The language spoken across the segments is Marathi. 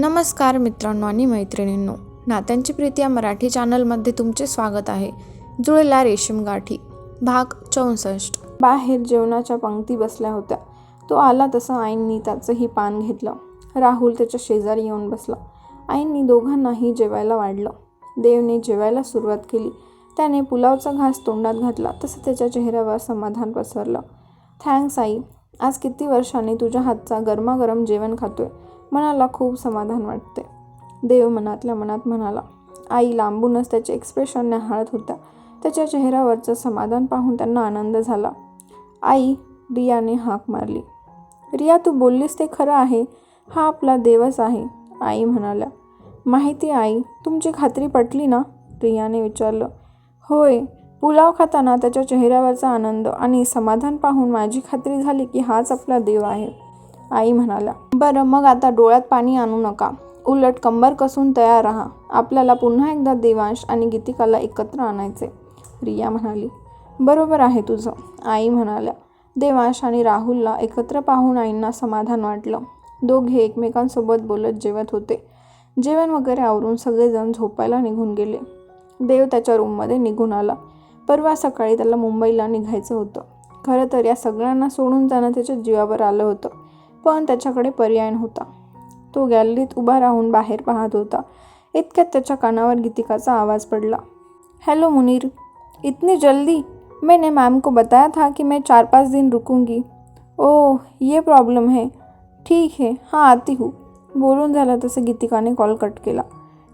नमस्कार मित्रांनो आणि मैत्रिणींनो. नात्यांची प्रीती या मराठी चॅनलमध्ये तुमचे स्वागत आहे. जुळला रेशीम गाठी भाग चौसष्ट. बाहेर जेवणाच्या पंक्ती बसल्या होत्या. तो आला तसं आईंनी त्याचंही पान घेतलं. राहुल त्याच्या शेजारी येऊन बसला. आईंनी दोघांनाही जेवायला वाढलं. देवने जेवायला सुरुवात केली. त्याने पुलावचा घास तोंडात घातला. तसं त्याच्या चेहऱ्यावर समाधान पसरलं. थँक्स आई. आज किती वर्षांनी तुझ्या हातचा गरमागरम जेवण खातोय. मनाला खूप समाधान वाटते. देव मनातल्या मनात म्हणाला आई लांबूनच त्याचे एक्सप्रेशन न्याहाळत होत्या. त्याच्या चेहऱ्यावरचं समाधान पाहून त्यांना आनंद झाला. आई रियाने हाक मारली. रिया तू बोललीस ते खरं आहे. हा आपला देवच आहे आई म्हणाल्या. माहिती आई तुमची खात्री पटली ना? रियाने विचारलं. होय पुलाव खाताना त्याच्या चेहऱ्यावरचा आनंद आणि समाधान पाहून माझी खात्री झाली की हाच आपला देव आहे. आई म्हणाल्या बरं मग आता डोळ्यात पाणी आणू नका. उलट कंबर कसून तयार राहा. आपल्याला पुन्हा एकदा देवांश आणि गीतिकाला एकत्र आणायचे. रिया म्हणाली बरोबर आहे तुझं. आई म्हणाल्या देवांश आणि राहुलला एकत्र पाहून आईंना समाधान वाटलं. दोघे एकमेकांसोबत बोलत जेवत होते. जेवण वगैरे आवरून सगळेजण झोपायला निघून गेले. देव त्याच्या रूममध्ये निघून आला. परवा सकाळी त्याला मुंबईला निघायचं होतं. खरं तर या सगळ्यांना सोडून जाणं त्याच्या जीवावर आलं होतं. पण त्याच्याकडे पर्याय नव्हता. तो गॅलरीत उभा राहून बाहेर पाहत होता. इतक्यात त्याच्या कानावर गीतिकाचा आवाज पडला. हेलो मुनीर. इतनी जल्दी? मैंने मैम को बताया था कि मैं चार पाँच दिन रुकूंगी. ओह ये प्रॉब्लम है. ठीक है हां आती हूँ. बोलून झालं तसं गीतिकाने कॉल कट केला.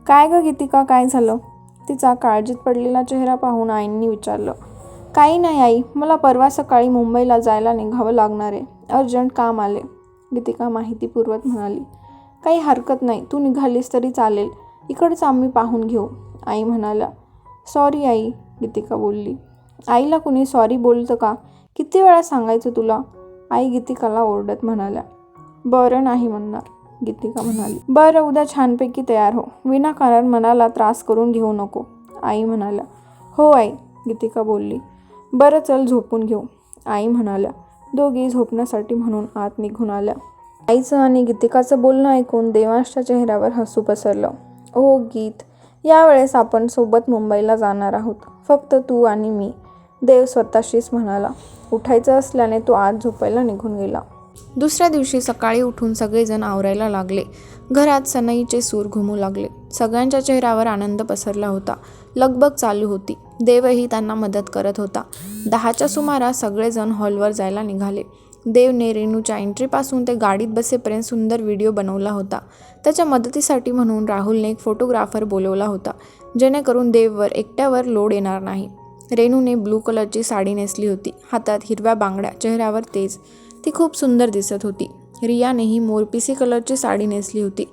काय गं गीतिका काय झालं? तिचा काळजीत पडलेला चेहरा पाहून आईंनी विचारलं. काही नाही आई मला परवा सकाळी मुंबईला जायला निघावं लागणार आहे. अर्जंट काम आले. गीतिका माहितीपूर्वक म्हणाली काही हरकत नाही तू निघालीस तरी चालेल. इकडचं आम्ही पाहून घेऊ. आई म्हणाल्या सॉरी आई गीतिका बोलली. आईला कुणी सॉरी बोलतं का? किती वेळा सांगायचं तुला? आई गीतिकाला ओरडत म्हणाल्या बरं नाही म्हणणार गीतिका म्हणाली. बरं उद्या छानपैकी तयार हो. विनाकारण मनाला त्रास करून घेऊ नको आई म्हणाल्या. हो आई गीतिका बोलली. बरं चल झोपून घेऊ आई म्हणाल्या. दोघी झोपण्यासाठी म्हणून आत निघून आल्या. आईचं आणि गीतिकाचं बोलणं ऐकून देवांशच्या चेहऱ्यावर हसू पसरलं. ओ गीत. यावेळेस आपण सोबत मुंबईला जाणार आहोत. फक्त तू आणि मी. देव स्वतःशीच म्हणाला. उठायचं असल्याने तो आत झोपायला निघून गेला. दुसऱ्या दिवशी सकाळी उठून सगळेजण आवरायला लागले. घरात सनईचे सूर घुमू लागले. सगळ्यांच्या चेहऱ्यावर आनंद पसरला होता. लगबग चालू होती. देवही त्यांना मदत करत होता. दहाच्या सुमारास सगळेजण हॉलवर जायला निघाले. देवने रेणूच्या एंट्रीपासून ते गाडीत बसेपर्यंत सुंदर व्हिडिओ बनवला होता. त्याच्या मदतीसाठी म्हणून राहुलने एक फोटोग्राफर बोलवला होता जेणेकरून देववर एकट्यावर लोड येणार नाही. रेणूने ब्लू कलरची साडी नेसली होती. हातात हिरव्या बांगड्या चेहऱ्यावर तेज. ती खूप सुंदर दिसत होती. रियानेही मोरपिसी कलरची साडी नेसली होती.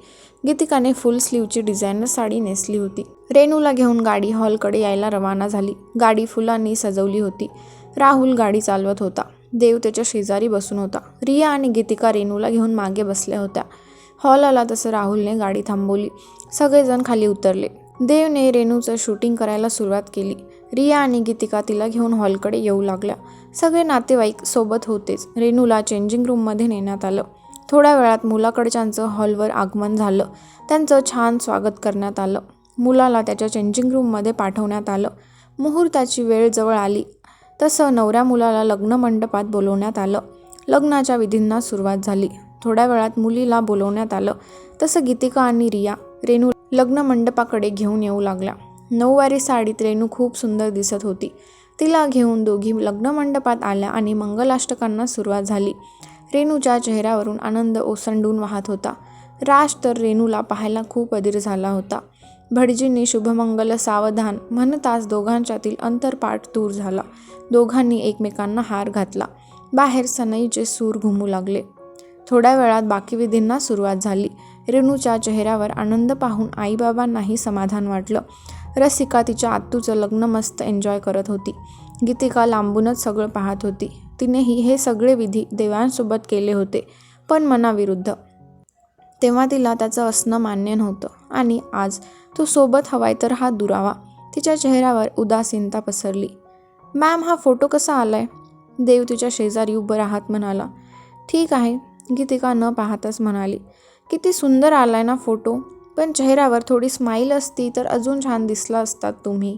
गीतिकाने फुल स्लीवची डिझायनर साडी नेसली होती. रेणूला घेऊन गाडी हॉलकडे यायला रवाना झाली. गाडी फुलांनी सजवली होती. राहुल गाडी चालवत होता. देव त्याच्या शेजारी बसून होता. रिया आणि गीतिका रेणूला घेऊन मागे बसल्या होत्या. हॉल आला तसं राहुलने गाडी थांबवली. सगळेजण खाली उतरले. देवने रेणूचं शूटिंग करायला सुरुवात केली. रिया आणि गीतिका तिला घेऊन हॉलकडे येऊ लागल्या. सगळे नातेवाईक सोबत होतेच. रेणूला चेंजिंग रूममध्ये नेण्यात आलं. थोड्या वेळात मुलाकडच्यांचं हॉलवर आगमन झालं. त्यांचं छान स्वागत करण्यात आलं. मुलाला त्याच्या चेंजिंग रूममध्ये पाठवण्यात आलं. मुहूर्ताची वेळ जवळ आली. तसं नवऱ्या मुलाला लग्न मंडपात बोलवण्यात आलं. लग्नाच्या विधींना सुरुवात झाली. थोड्या वेळात मुलीला बोलवण्यात आलं. तसं गीतिका आणि रिया रेणू लग्न मंडपाकडे घेऊन येऊ लागल्या. नऊवारी साडीत रेणू खूप सुंदर दिसत होती. तिला घेऊन दोघी लग्नमंडपात आल्या आणि मंगलाष्टकांना सुरुवात झाली. रेणूच्या चेहऱ्यावरून आनंद ओसंडून वाहत होता. राज तर रेणूला पाहायला खूप अधीर झाला होता. भटजींनी शुभमंगल सावधान म्हणताच दोघांच्यातील अंतरपाठ दूर झाला. दोघांनी एकमेकांना हार घातला. बाहेर सनईचे सूर घुमू लागले. थोड्या वेळात बाकी विधींना सुरुवात झाली. रेणूच्या चेहऱ्यावर आनंद पाहून आईबाबांनाही समाधान वाटलं. रसिका तिच्या आत्तूचं लग्न मस्त एन्जॉय करत होती. गीतिका लांबूनच सगळं पाहत होती. तिनेही हे सगळे विधी देवांसोबत केले होते पण मनाविरुद्ध. तेव्हा तिला त्याचं असणं मान्य नव्हतं. आणि आज तो सोबत हवाय तर हा दुरावा. तिच्या चेहऱ्यावर उदासीनता पसरली. मॅम हा फोटो कसा आलाय? देव तिच्या शेजारी उभं राहत म्हणाला. ठीक आहे गीतिका न पाहताच म्हणाली. किती सुंदर आलाय ना फोटो. पण चेहऱ्यावर थोडी स्माईल असती तर अजून छान दिसला असतात तुम्ही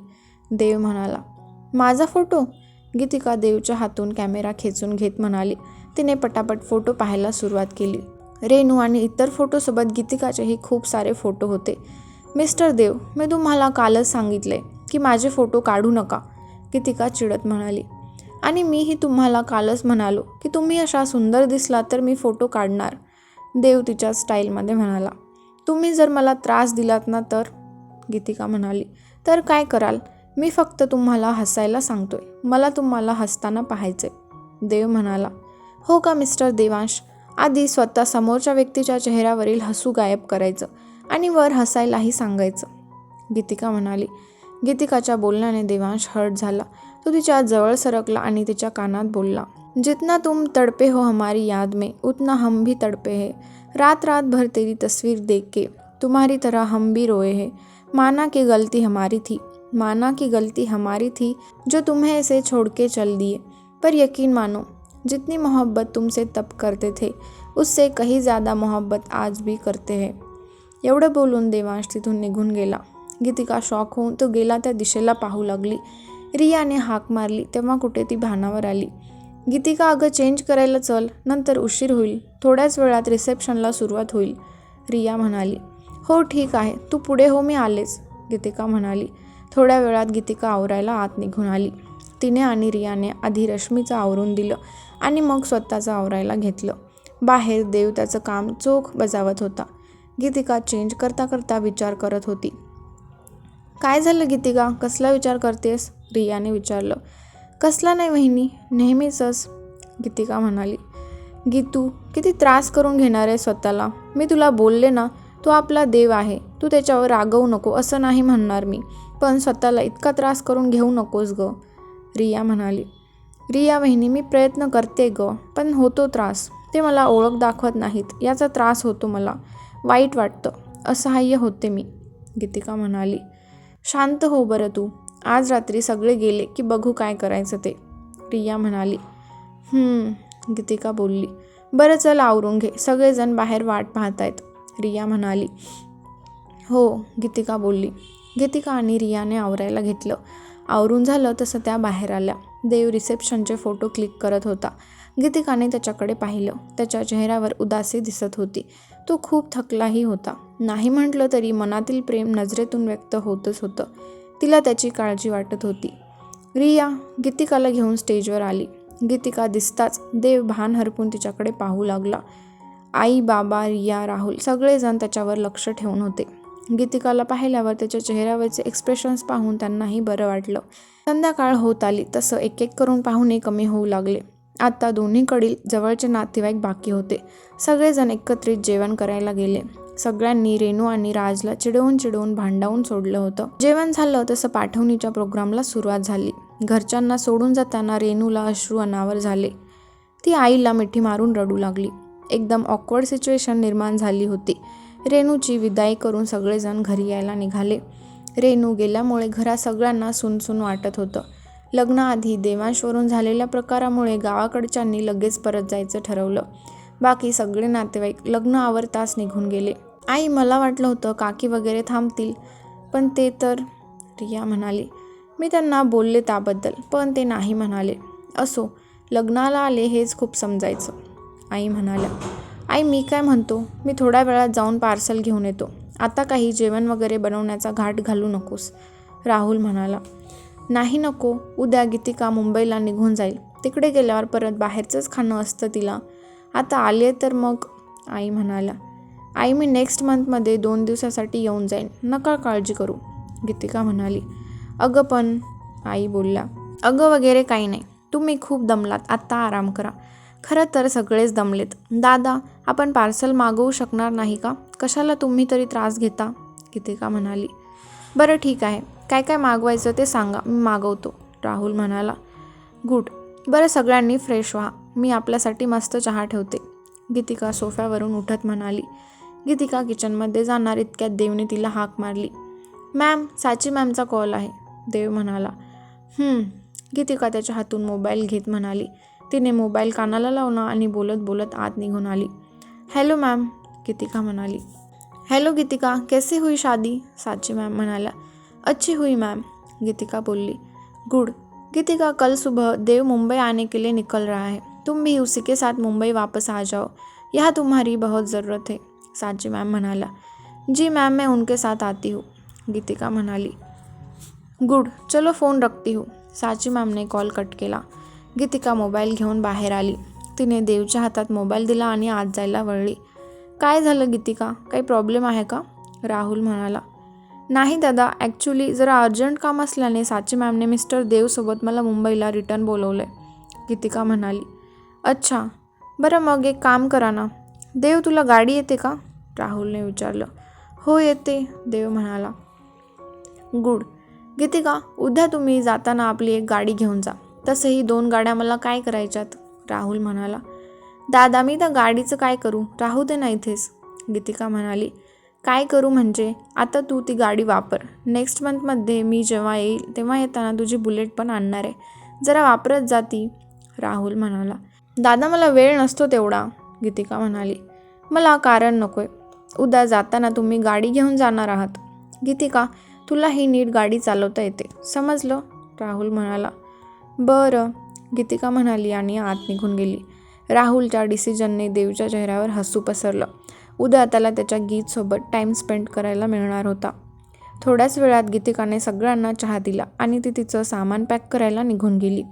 देव म्हणाला. माझा फोटो गीतिका देवच्या हातून कॅमेरा खेचून घेत म्हणाली. तिने पटापट फोटो पाहायला सुरुवात केली. रेणू आणि इतर फोटोसोबत गीतिकाचेही खूप सारे फोटो होते. मिस्टर देव मी तुम्हाला कालच सांगितले की माझे फोटो काढू नका गीतिका चिडत म्हणाली. आणि मीही तुम्हाला कालच म्हणालो की तुम्ही अशा सुंदर दिसला तर मी फोटो काढणार देव तिच्या स्टाईलमध्ये म्हणाला. तुम्ही जर मला त्रास दिलात ना तर गीतिका म्हणाली तर काय कराल? मी फक्त तुम्हाला हसायला सांगतोय. मला तुम्हाला हसताना पाहायचे देव म्हणाला हो का मिस्टर देवांश? आधी स्वतः समोरच्या व्यक्तीच्या चेहऱ्यावरील हसू गायब करायचं आणि वर हसायलाही सांगायचं. गीतिका म्हणाली गीतिकाच्या बोलण्याने देवांश हर्ट झाला. तो तिच्या जवळ सरकला आणि तिच्या कानात बोलला जितना तुम तड़पे हो हमारी याद में उतना हम भी तड़पे है. रात रात भर तेरी तस्वीर देख के, तुम्हारी तरह हम भी रोए हैं। माना कि गलती हमारी थी, माना कि गलती हमारी थी जो तुम्हें इसे छोड़ के चल दिए। पर यकीन मानो, जितनी मोहब्बत तुमसे तब करते थे, उससे कहीं ज़्यादा मोहब्बत आज भी करते हैं। एवढं बोलून देवांश तिथून निघून गेला। गीतिका शॉक होऊन तो गेला त्या दिशेला पाहू लागली। रियाने हाक मारली, तेव्हा कुठे ती भानावर आली। गीतिका अगं चेंज करायला चल नंतर उशीर होईल. थोड्याच वेळात रिसेप्शनला सुरुवात होईल. रिया म्हणाली हो ठीक आहे. तू पुढे हो मी आलेच. गीतिका म्हणाली. थोड्या वेळात गीतिका आवरायला आत निघून आली. तिने आणि रियाने आधी रश्मीचं आवरून दिलं आणि मग स्वतःचं आवरायला घेतलं. बाहेर देव त्याचं काम चोख बजावत होता. गीतिका चेंज करता करता विचार करत होती. काय झालं गीतिका? कसला विचार करतेस? रियाने विचारलं. कसला नाही वहिनी नेहमीचंच गीतिका म्हणाली. गीतू किती त्रास करून घेणार आहे स्वतःला. मी तुला बोलले ना तो आपला देव आहे. तू त्याच्यावर रागवू नको असं नाही म्हणणार मी. पण स्वतःला इतका त्रास करून घेऊ नकोस ग रिया म्हणाली. रिया वहिनी मी प्रयत्न करते ग पण होतो त्रास. ते मला ओळख दाखवत नाहीत. याचा त्रास होतो मला. वाईट वाटतं. असहाय्य होते मी गीतिका म्हणाली. शांत हो बरं तू. आज रात्री सगळे गेले की बघू काय करायचं ते. रिया म्हणाली गीतिका बोलली बरं चल आवरून घे सगळेजण बाहेर वाट पाहतायत. रिया म्हणाली हो गीतिका बोलली. गीतिका आणि रियाने आवरायला घेतलं. आवरून झालं तसं त्या बाहेर आल्या. देव रिसेप्शनचे फोटो क्लिक करत होता. गीतिकाने त्याच्याकडे पाहिलं. त्याच्या चेहऱ्यावर उदासी दिसत होती. तो खूप थकलाही होता. नाही म्हटलं तरी मनातील प्रेम नजरेतून व्यक्त होतच होतं. तिला त्याची काळजी वाटत होती. रिया गीतिकाला घेऊन स्टेजवर आली. गीतिका दिसताच देव भान हरपून तिच्याकडे पाहू लागला. आई बाबा रिया राहुल सगळेजण त्याच्यावर लक्ष ठेवून होते. गीतिकाला पाहिल्यावर त्याच्या चेहऱ्यावरचे एक्सप्रेशन्स पाहून त्यांनाही बरं वाटलं. संध्याकाळ होत आली तसं एक एक करून पाहुणे कमी होऊ लागले. आता दोन्हीकडील जवळचे नातेवाईक बाकी होते. सगळेजण एकत्रित जेवण करायला गेले. सगळ्यांनी रेणू आणि राजला चिडवून चिडवून भांडावून सोडलं होतं. जेवण झालं तसं पाठवणीच्या प्रोग्रामला सुरुवात झाली. घरच्यांना सोडून जाताना रेणूला अश्रू अनावर झाले. ती आईला मिठी मारून रडू लागली. एकदम ऑकवर्ड सिच्युएशन निर्माण झाली होती. रेणूची विदाई करून सगळेजण घरी यायला निघाले. रेणू गेल्यामुळे घरात सगळ्यांना सुनसून वाटत होतं. लग्नाआधी देवांशवरून झालेल्या प्रकारामुळे गावाकडच्यांनी लगेच परत जायचं ठरवलं. बाकी सगळे नातेवाईक लग्न आवरताच निघून गेले. आई मला वाटलं होतं काकी वगैरे थांबतील पण ते तर रिया म्हणाली मी त्यांना बोलले त्याबद्दल पण ते नाही म्हणाले. असो लग्नाला आले हेच खूप समजायचं. आई म्हणाल्या आई मी काय म्हणतो? मी थोड्या वेळात जाऊन पार्सल घेऊन येतो. आता काही जेवण वगैरे बनवण्याचा घाट घालू नकोस. राहुल म्हणाला नाही नको उद्या गीतिका मुंबईला निघून जाईल. तिकडे गेल्यावर परत बाहेरचंच खाणं असतं तिला. आता आले तर मग? आई म्हणाल्या आई मी नेक्स्ट मंथमध्ये दोन दिवसासाठी येऊन जाईन. नका काळजी करू. गीतिका म्हणाली. अगं पण आई बोलल्या अगं वगैरे काही नाही. तुम्ही खूप दमलात. आत्ता आराम करा. खरं तर सगळेच दमलेत. दादा आपण पार्सल मागवू शकणार नाही का? कशाला तुम्ही तरी त्रास घेता? गीतिका म्हणाली. बरं ठीक आहे. काय काय मागवायचं ते सांगा. मी मागवतो. राहुल म्हणाला. गुड बरं सगळ्यांनी फ्रेश व्हा. मी आपल्यासाठी मस्त चहा ठेवते. गीतिका सोफ्यावरून उठत म्हणाली. गीतिका किचनमध्ये जाणार इतक्यात देवने तिला हाक मारली. मॅम साची मॅमचा कॉल आहे. देव म्हणाला. गीतिका त्याच्या हातून मोबाईल घेत म्हणाली. तिने मोबाईल कानाला लावला आणि बोलत बोलत आत निघून आली. हॅलो मॅम गीतिका म्हणाली. हॅलो गीतिका कैसी हुई शादी? साची मैम म्हणाला अच्छी हुई मैम गीतिका बोली गुड. गीतिका कल सुबह देव मुंबई आने के लिए निकल रहा है. तुम भी उसी के साथ मुंबई वापस आ जाओ. यह तुम्हारी बहुत ज़रूरत है साची मैम म्हणाला. जी मैम मैं उनके साथ आती हूँ गीतिका म्हणाली. गुड चलो फोन रखती हूँ साची मॅमने कॉल कट केला. गीतिका मोबाईल घेऊन बाहेर आली. तिने देवच्या हातात मोबाईल दिला आणि आत जायला वळली. काय झालं गीतिका काही प्रॉब्लेम आहे का? राहुल म्हणाला. नाही दादा ॲक्च्युली जरा अर्जंट काम असल्याने साची मॅमने मिस्टर देवसोबत मला मुंबईला रिटर्न बोलवलं आहे गीतिका म्हणाली. अच्छा बरं मग एक काम करा ना. देव तुला गाडी येते का? राहुलने विचारलं. हो येते देव म्हणाला. गुड. गीतिका उद्या तुम्ही जाताना आपली एक गाडी घेऊन जा. तसंही दोन गाड्या मला काय करायच्यात? राहुल म्हणाला. दादा मी त्या गाडीचं काय करू? राहू दे ना इथेच. गीतिका म्हणाली. काय करू म्हणजे? आता तू ती गाडी वापर. नेक्स्ट मंथमध्ये मी जेव्हा येईल तेव्हा येताना तुझी बुलेट पण आणणार आहे. जरा वापरत जाती राहुल म्हणाला. दादा मला वेळ नसतो तेवढा गीतिका म्हणाली. मला कारण नको आहे उद्या जाताना तुम्ही गाडी घेऊन जाणार आहात. गीतिका तुला ही नीट गाडी चालवता येते. समजलं? राहुल म्हणाला. बरं गीतिका म्हणाली आणि आत निघून गेली. राहुलच्या डिसिजनने देवच्या चेहऱ्यावर हसू पसरलं. उद्या त्याला त्याच्या गीतसोबत टाईम स्पेंड करायला मिळणार होता. थोड्याच वेळात गीतिकाने सगळ्यांना चहा दिला आणि ती तिचं सामान पॅक करायला निघून गेली.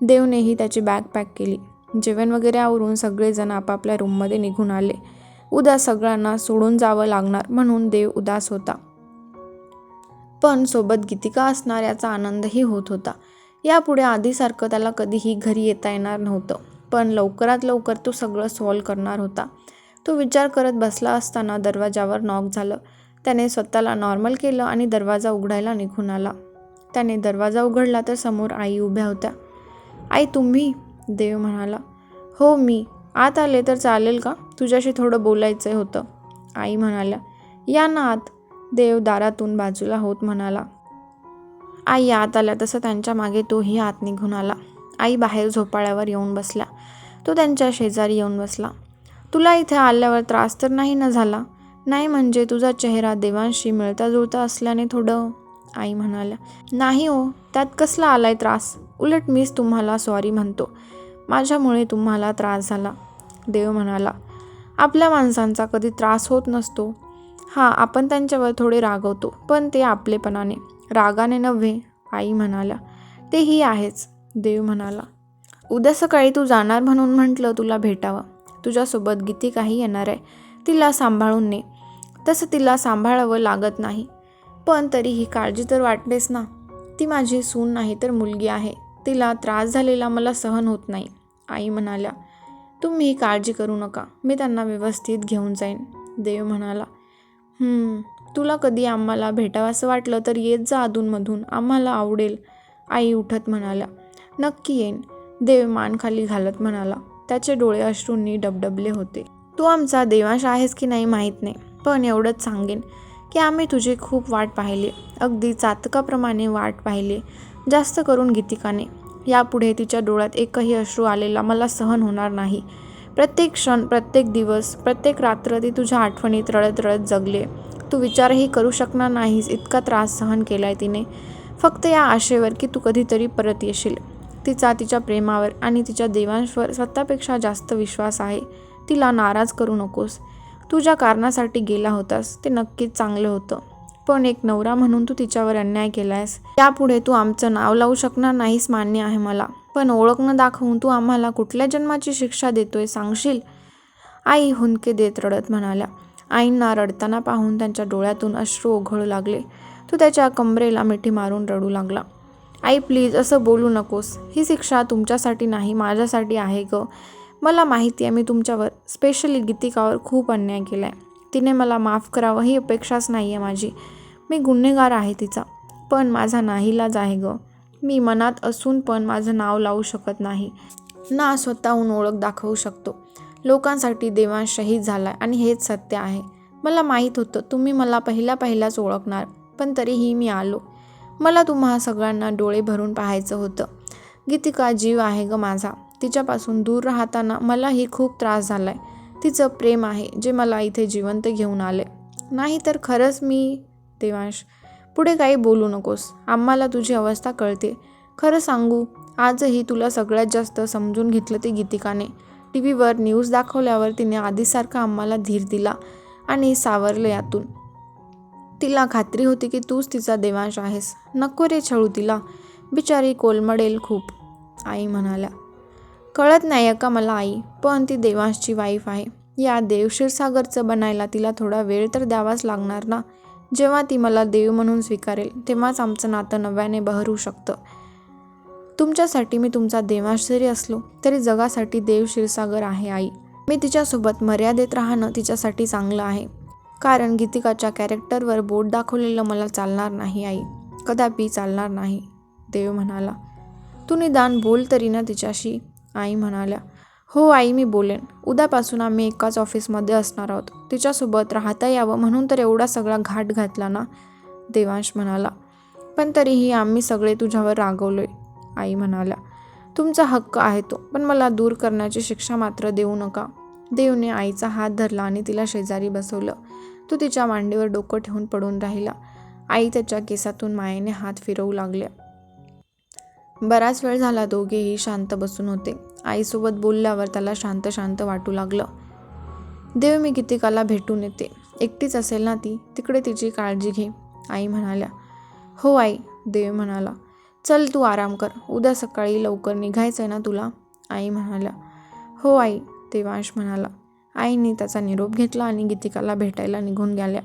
देवनेही त्याची बॅग पॅक केली. जेवण वगैरे आवरून सगळेजण आपापल्या रूममध्ये निघून आले. उद्या सगळ्यांना सोडून जावं लागणार म्हणून देव उदास होता. पण सोबत गीतिका असणार याचा आनंदही होत होता. यापुढे आधीसारखं त्याला कधीही घरी येता येणार नव्हतं पण लवकरात लवकर तो सगळं सॉल्व करणार होता. तो विचार करत बसला असताना दरवाजावर नॉक झालं. त्याने स्वतःला नॉर्मल केलं आणि दरवाजा उघडायला निघून आला. त्याने दरवाजा उघडला तर समोर आई उभ्या होत्या. आई तुम्ही देव म्हणाला हो मी. आत आले तर चालेल का? तुझ्याशी थोडं बोलायचं होतं. आई म्हणाल्या या ना आत. देव दारातून बाजूला होत म्हणाला. आई आत आल्या तसं त्यांच्या मागे तोही आत निघून आला. आई बाहेर झोपाळ्यावर येऊन बसल्या. तो त्यांच्या शेजारी येऊन बसला. तुला इथे आल्यावर त्रास तर नाही ना झाला? नाही म्हणजे तुझा चेहरा देवांशी मिळता जुळता असल्याने थोडं? आई म्हणाल्या नाही हो त्यात कसला आलाय त्रास? उलट मीच तुम्हाला सॉरी म्हणतो. माझ्यामुळे तुम्हाला त्रास झाला. देव म्हणाला आपल्या माणसांचा कधी त्रास होत नसतो. हां आपण त्यांच्यावर थोडे रागवतो पण ते आपलेपणाने. रागाने नव्हे आई म्हणाल्या. तेही आहेच देव म्हणाला. उद्या सकाळी तू जाणार म्हणून म्हटलं तुला भेटावं. तुझ्यासोबत गीती काही येणार आहे तिला सांभाळून ने. तसं तिला सांभाळावं लागत नाही. पण तरीही काळजी तर वाटतेच ना. ती माझी सून नाही तर मुलगी आहे. तिला त्रास झालेला मला सहन होत नाही. आई म्हणाल्या तुम्ही काळजी करू नका मी त्यांना व्यवस्थित घेऊन जाईन. देव म्हणाला तुला कधी आम्हाला भेटावंसं वाटलं तर येत जा अधूनमधून आम्हाला आवडेल. आई उठत म्हणाल्या नक्की येईन. देव मान खाली घालत म्हणाला त्याचे डोळे अश्रूंनी डबडबले होते. तू आमचा देवांश आहेस की नाही माहीत नाही पण एवढंच सांगेन की आम्ही तुझी खूप वाट पाहिली अगदी चातकाप्रमाणे वाट पाहिली जास्त करून गीतिकाने. यापुढे तिच्या डोळ्यात एकही अश्रू आलेला मला सहन होणार नाही. प्रत्येक क्षण प्रत्येक दिवस प्रत्येक रात्र ती तुझ्या आठवणीत रडत रडत जगले. तू विचारही करू शकणार नाहीस इतका त्रास सहन केलाय तिने. फक्त या आशेवर की तू कधीतरी परत येशील. तिचा तिच्या प्रेमावर आणि तिच्या देवांशवर स्वतःपेक्षा जास्त विश्वास आहे. तिला नाराज करू नकोस. तू ज्या कारणासाठी गेला होतास ते नक्कीच चांगलं होतं. पण एक नवरा म्हणून तू तिच्यावर अन्याय केलायस. यापुढे तू आमचं नाव लावू शकणार नाहीस मान्य आहे मला. पण ओळख न दाखवून तू आम्हाला कुठल्या जन्माची शिक्षा देतोय सांगशील? आई हुंदके देत रडत म्हणाल्या. आईंना रडताना पाहून त्यांच्या डोळ्यातून अश्रू ओघळू लागले. तो त्याच्या कमरेला मिठी मारून रडू लागला. आई प्लीज असं बोलू नकोस. ही शिक्षा तुमच्यासाठी नाही माझ्यासाठी आहे ग. मला माहिती आहे मी तुमच्यावर स्पेशली गीतिकावर खूप अन्याय केला आहे तिने मला माफ करावं ही अपेक्षाच नाही आहे माझी. मी गुन्हेगार आहे तिचा. पण माझा नाहीलाज आहे ग. मी मनात असून पण माझं नाव लावू शकत नाही. ना स्वतःहून ओळख दाखवू शकतो. लोकांसाठी देवान शहीद झाला आणि हेच सत्य आहे. मला माहीत होतं तुम्ही मला पहिल्या पहिल्याच ओळखणार पण तरीही मी आलो. मला तुम्हा सगळ्यांना डोळे भरून पाहायचं होतं. गीतिका जीव आहे ग माझा. तिच्यापासून दूर राहताना मलाही खूप त्रास झाला आहे तिचं प्रेम आहे जे मला इथे जिवंत घेऊन आले. नाही तर खरंच मी देवांश पुढे काही बोलू नकोस. आम्हाला तुझी अवस्था कळते. खरं सांगू आजही तुला सगळ्यात जास्त समजून घेतलं ते गीतिकाने. टी व्हीवर न्यूज दाखवल्यावर तिने आधीसारखा आम्हाला धीर दिला आणि सावरलं यातून. तिला खात्री होती की तूच तिचा देवांश आहेस. नको रे छळू तिला. बिचारी कोलमडेल खूप आई म्हणाल्या. कळत नाही का मला आई? पण ती देवांशची वाईफ आहे. या देव क्षीरसागरचं बनायला तिला थोडा वेळ तर द्यावाच लागणार ना? जेव्हा ती मला देव म्हणून स्वीकारेल तेव्हाच आमचं नातं नव्याने बहरू शकतं. तुमच्यासाठी मी तुमचा देवांश जरी असलो तरी जगासाठी देव क्षीरसागर आहे आई. मी तिच्यासोबत मर्यादेत राहणं तिच्यासाठी चांगलं आहे. कारण गीतिकाच्या कॅरेक्टरवर बोट दाखवलेलं मला चालणार नाही आई. कदापि चालणार नाही देव म्हणाला. तू निदान बोल तरी ना तिच्याशी. आई म्हणाल्या हो आई मी बोलेन. उद्यापासून आम्ही एकाच ऑफिसमध्ये असणार आहोत. तिच्यासोबत राहता यावं म्हणून तर एवढा सगळा घाट घातला ना? देवांश म्हणाला पण तरीही आम्ही सगळे तुझ्यावर रागवलोय. आई म्हणाल्या तुमचा हक्क आहे तो पण मला दूर करण्याची शिक्षा मात्र देऊ नका. देवने आईचा हात धरला आणि तिला शेजारी बसवलं. तो तिच्या मांडीवर डोकं ठेवून पडून राहिला. आई त्याच्या केसातून मायेने हात फिरवू लागल्या. बराच वेळ झाला दोघेही शांत बसून होते. आईसोबत बोलल्यावर त्याला शांत शांत वाटू लागलं. देव मी गीतिकाला भेटून येते? एकटीच असेल ना ती? तिकडे तिची काळजी घे आई म्हणाल्या. हो आई देव म्हणाला. चल तू आराम कर. उद्या सकाळी लवकर निघायचं आहे ना तुला? आई म्हणाल्या. हो आई देवांश म्हणाला. आईने त्याचा निरोप घेतला आणि गीतिकाला भेटायला निघून गेल्या.